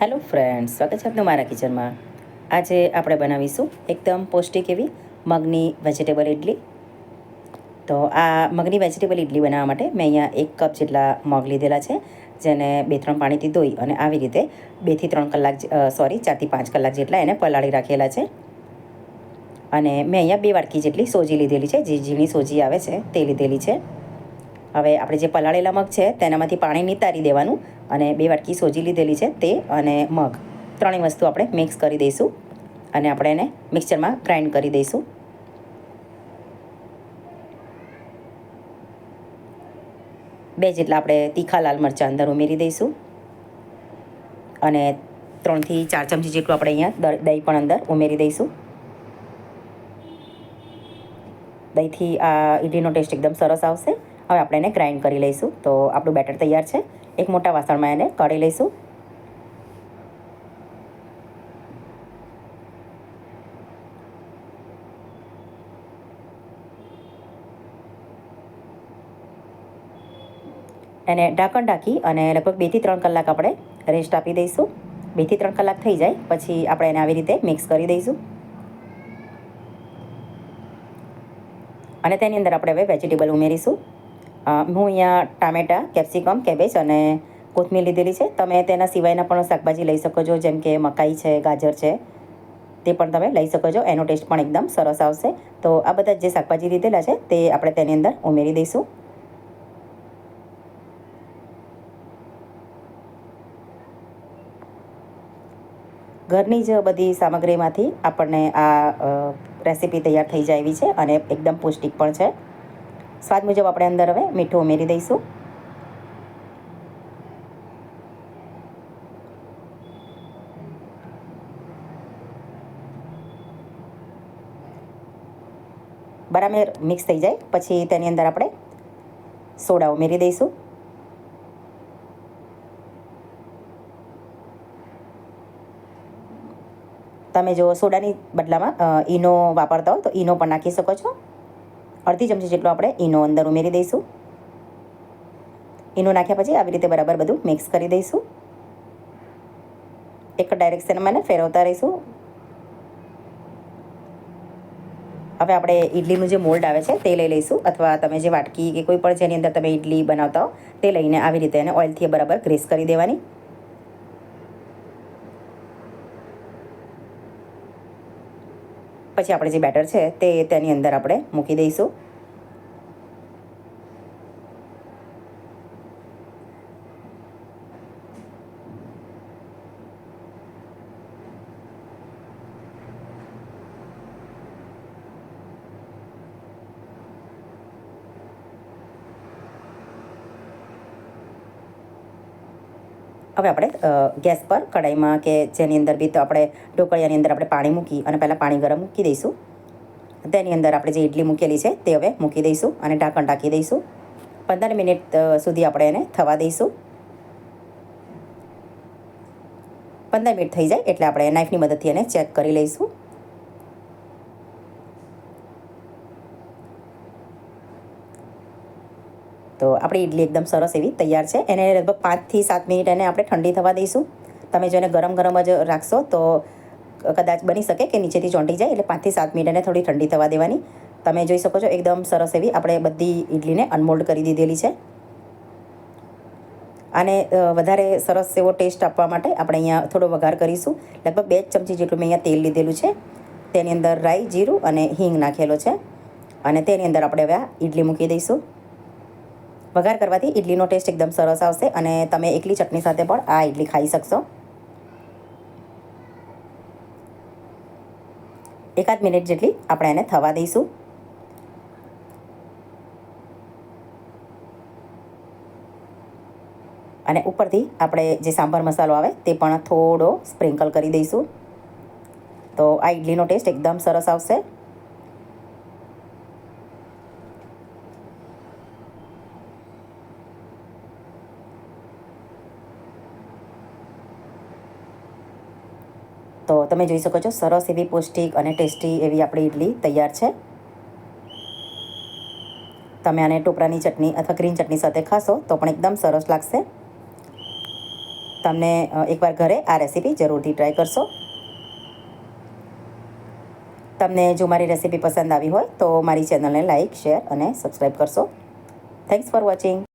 Hello friends, સ્વાગત છે આપનું મારા કિચનમાં. આજે આપણે બનાવીશું એકદમ પૌષ્ટિક એવી મગની વેજીટેબલ ઇડલી તો આ મગની વેજીટેબલ ઇડલી બનાવવા માટે મેં અહીંયા એક કપ જેટલા મગ લીધેલા છે, જેને બે ત્રણ પાણીથી ધોઈ અને આવી રીતે બેથી ત્રણ કલાક સોરી ચારથી પાંચ કલાક જેટલા એને પલાળી રાખેલા છે. અને મેં અહીંયા બે વાટકી જેટલી સોજી લીધેલી છે, જે ઝીણી સોજી આવે છે તે લીધેલી છે. હવે આપણે જે પલાળેલા મગ છે તેનામાંથી પાણી નિતારી દેવાનું અને બે વાટકી સોજી લીધેલી છે, તે અને મગ. ત્રણેય વસ્તુ આપણે મિક્સ કરી દઈશું અને આપણે એને મિક્સરમાં ગ્રાઇન્ડ કરી દઈશું. બે જેટલા આપણે તીખા લાલ મરચાં અંદર ઉમેરી દઈશું. અને ત્રણથી ચાર ચમચી જેટલું આપણે અહીંયા દહીં પણ અંદર ઉમેરી દઈશું. દહીંથી આ ઇડલીનો ટેસ્ટ એકદમ સરસ આવશે. હવે આપણે એને ગ્રાઇન્ડ કરી લઈશું. તો આપણું બેટર તૈયાર છે. એક મોટા વાસણમાં એને કાઢી લઈશું. એને ઢાંકણ ઢાંકી અને લગભગ બેથી ત્રણ કલાક આપણે રેસ્ટ આપી દઈશું. બેથી ત્રણ કલાક થઈ જાય, પછી આપણે એને આવી રીતે મિક્સ કરી દઈશું. અને તેની અંદર આપણે હવે વેજીટેબલ ઉમેરીશું. હું અહીંયા ટામેટાં, કેપ્સિકમ, કેબેજ અને કોથમીર લીધેલી છે. તમે તેના સિવાયના પણ શાકભાજી લઈ શકો છો, જેમ કે મકાઈ છે, ગાજર છે, તે પણ તમે લઈ શકો છો. એનો ટેસ્ટ પણ એકદમ સરસ આવશે. તો આ બધા જે શાકભાજી લીધેલા છે, તે આપણે તેની અંદર ઉમેરી દઈશું. ઘરની જ બધી સામગ્રીમાંથી આપણને આ રેસીપી તૈયાર થઈ જાય એવી છે અને એકદમ પૌષ્ટિક પણ છે. સ્વાદ મુજબ આપણે અંદર હવે મીઠું ઉમેરી દઈશું. બરાબર મિક્સ થઈ જાય, પછી તેની અંદર આપણે સોડા ઉમેરી દઈશું. તમે જો સોડાની બદલામાં ઈનો વાપરતા હો તો ઈનો પણ નાખી શકો છો. અડધી ચમચી જેટલો આપણે ઈનો અંદર ઉમેરી દઈશું. ઈનો નાખ્યા પછી આવી રીતે બરાબર બધું મિક્સ કરી દઈશું. એક ડાયરેક્શનમાં એને ફેરવતા રહીશું. હવે આપણે ઇડલીનું જે મોલ્ડ આવે છે તે લઈ લઈશું અથવા તમે જે વાટકી કે કોઈ પણ જેની અંદર તમે ઇડલી બનાવતા હો, તે લઈને આવી રીતે એને ઓઇલથી બરાબર ગ્રેસ કરી દેવાની. પછી આપણે જે બેટર છે તે તેની અંદર આપણે મૂકી દઈશું. હવે આપણે ગેસ પર કઢાઈમાં કે જેની અંદર બી તો આપણે ઢોકળિયાની અંદર આપણે પાણી મૂકી અને પહેલાં પાણી ગરમ મૂકી દઈશું. તેની અંદર આપણે જે ઇડલી મૂકેલી છે તે હવે મૂકી દઈશું અને ઢાંકણ ઢાંકી દઈશું. પંદર મિનિટ સુધી આપણે એને થવા દઈશું. પંદર મિનિટ થઈ જાય એટલે આપણે નાઇફની મદદથી એને ચેક કરી લઈશું. તો આપણી ઇડલી એકદમ સરસ એવી તૈયાર છે. એને લગભગ પાંચથી સાત મિનિટ એને આપણે ઠંડી થવા દઈશું. તમે જો એને ગરમ ગરમ જ રાખશો તો કદાચ બની શકે કે નીચેથી ચોંટી જાય, એટલે પાંચથી સાત મિનિટ એને થોડી ઠંડી થવા દેવાની. તમે જોઈ શકો છો એકદમ સરસ એવી આપણે બધી ઇડલીને અનમોલ્ડ કરી દીધેલી છે. અને વધારે સરસ એવો ટેસ્ટ આપવા માટે આપણે અહીંયા થોડો વઘાર કરીશું. લગભગ બે ચમચી જેટલું મેં અહીંયા તેલ લીધેલું છે. તેની અંદર રાઈ, જીરું અને હિંગ નાખેલો છે. અને તેની અંદર આપણે હવે આ ઇડલી મૂકી દઈશું. વઘાર કરવાથી ઇડલીનો ટેસ્ટ એકદમ સરસ આવશે અને તમે એકલી ચટણી સાથે પણ આ ઇડલી ખાઈ શકશો. એકાદ મિનિટ જેટલી આપણે એને થવા દઈશું. અને ઉપરથી આપણે જે સાંભાર મસાલો આવે તે પણ થોડો સ્પ્રિંકલ કરી દઈશું. તો આ ઇડલીનો ટેસ્ટ એકદમ સરસ આવશે. તો તમે જોઈ શકો છો, સરસ એવી પૌષ્ટિક અને ટેસ્ટી એવી આપણી ઇડલી તૈયાર છે. તમે આને ટોપરાની ચટણી અથવા ગ્રીન ચટણી સાથે ખાશો તો પણ એકદમ સરસ લાગશે. તમને એકવાર ઘરે આ રેસીપી જરૂરથી ટ્રાય કરશો. તમને જો મારી રેસીપી પસંદ આવી હોય તો મારી ચેનલને લાઇક શેર અને સબસ્ક્રાઈબ કરશો. Thanks for watching